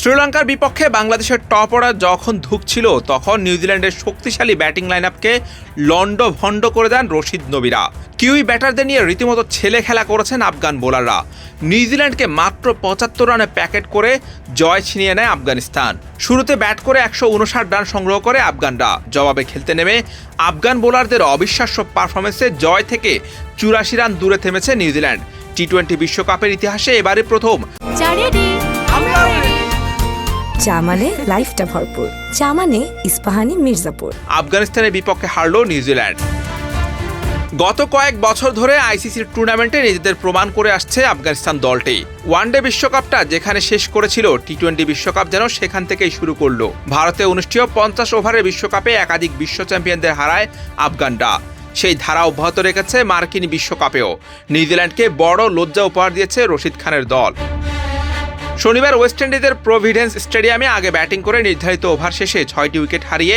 শ্রীলঙ্কার বিপক্ষে বাংলাদেশের টপ অর্ডার যখন ধুকছিল, তখন নিউজিল্যান্ডের শক্তিশালী ব্যাটিং লাইন আপকে লন্ড ভণ্ড করে দেন রশিদ নবীরা। কিউই ব্যাটারদের নিয়ে রীতিমতো ছেলে খেলা করেছেন আফগান বোলাররা। নিউজিল্যান্ডকে মাত্র পঁচাত্তর রানে প্যাকেট করে জয় ছিনিয়ে নেয় আফগানিস্তান। শুরুতে ব্যাট করে একশো উনষাট রান সংগ্রহ করে আফগানরা। জবাবে খেলতে নেমে আফগান বোলারদের অবিশ্বাস্য পারফরমেন্সে জয় থেকে চুরাশি রান দূরে থেমেছে নিউজিল্যান্ড। টি টোয়েন্টি বিশ্বকাপের ইতিহাসে এবারে প্রথম চা মানে লাইফটা ভরপুর। চা মানে ইস্পাহানি মির্জাপুর। আফগানিস্তানের বিপক্ষে হারল নিউজিল্যান্ড। গত কয়েক বছর ধরে আইসিসির টুর্নামেন্টে নিজেদের প্রমাণ করে আসছে আফগানিস্তান দলটি। ওয়ানডে বিশ্বকাপটা যেখানে শেষ করেছিল টি টোয়েন্টি বিশ্বকাপ যেন সেখান থেকেই শুরু করল। ভারতে অনুষ্ঠেয় পঞ্চাশ ওভারের বিশ্বকাপে একাধিক বিশ্ব চ্যাম্পিয়নদের হারায় আফগানরা। সেই ধারা অব্যাহত রেখেছে মার্কিন বিশ্বকাপেও। নিউজিল্যান্ডকে বড় লজ্জা উপহার দিয়েছে রশিদ খানের দল। শনিবার ওয়েস্ট ইন্ডিজের প্রভিডেন্স স্টেডিয়ামে আগে ব্যাটিং করে নির্ধারিত ওভার শেষে ছয়টি উইকেট হারিয়ে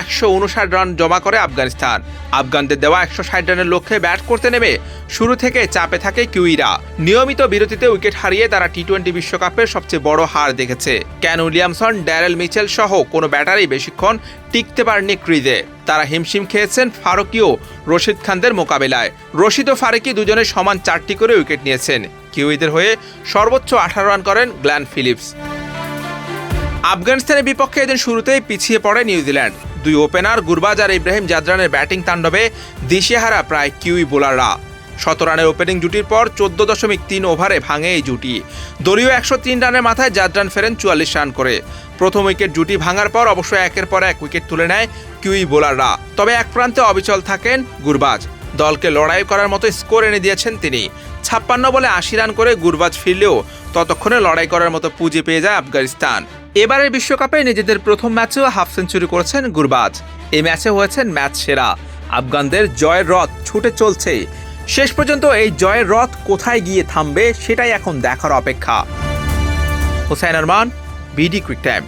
একশো উনষাট রান জমা করে আফগানিস্তান। আফগানদের দেওয়া একশো ষাট রানের লক্ষ্যে ব্যাট করতে নেমে শুরু থেকে চাপে থাকে কিউইরা। নিয়মিত বিরতিতে উইকেট হারিয়ে তারা টি টোয়েন্টি বিশ্বকাপের সবচেয়ে বড় হার দেখেছে। ক্যান উইলিয়ামসন, ড্যারেল মিচেল সহ কোনো ব্যাটারই বেশিক্ষণ টিকতে ক্রিজে। তারা হিমশিম খেয়েছেন ফারুকিও রশিদ খানদের মোকাবেলায়। রশিদ ও ফারুকি দুজনে সমান চারটি করে উইকেট নিয়েছেন। কিউইদের হয়ে সর্বোচ্চ আঠারো রান করেন গ্ল্যান ফিলিপস। আফগানিস্তানের বিপক্ষে এদিন শুরুতেই পিছিয়ে পড়ে নিউজিল্যান্ড। দুই ওপেনার গুরবাজ আর ইব্রাহিম জাদরানের ব্যাটিং তাণ্ডবে দিশেহারা প্রায় কিউই বোলাররা। শত রানের ওপেনিং জুটির পর চোদ্দ দশমিক তিন ওভারে ভাঙে এই জুটি। দলীয় একশো তিন রানের মাথায় জাদরান ফেরেন চুয়াল্লিশ রান করে। প্রথম উইকেট জুটি ভাঙার পর অবশ্য একের পর এক উইকেট তুলে নেয় কিউই বোলাররা। তবে এক প্রান্তে অবিচল থাকেন গুরবাজ। দলকে লড়াই করার মতো স্কোর এনে দিয়েছেন তিনি। ছাপ্পান্ন বলে আশি রান করে গুরবাজ ফিরলেও ততক্ষণে লড়াই করার মতো পুঁজি পেয়ে যায় আফগানিস্তান। এবারের বিশ্বকাপে নিজেদের প্রথম ম্যাচেও হাফ সেঞ্চুরি করেছেন গুরবাজ। এই ম্যাচে হয়েছেন ম্যাচ সেরা। আফগানদের জয়ের রথ ছুটে চলছে। শেষ পর্যন্ত এই জয়ের রথ কোথায় গিয়ে থামবে সেটাই এখন দেখার অপেক্ষা। Hossain Arman, BD quick time.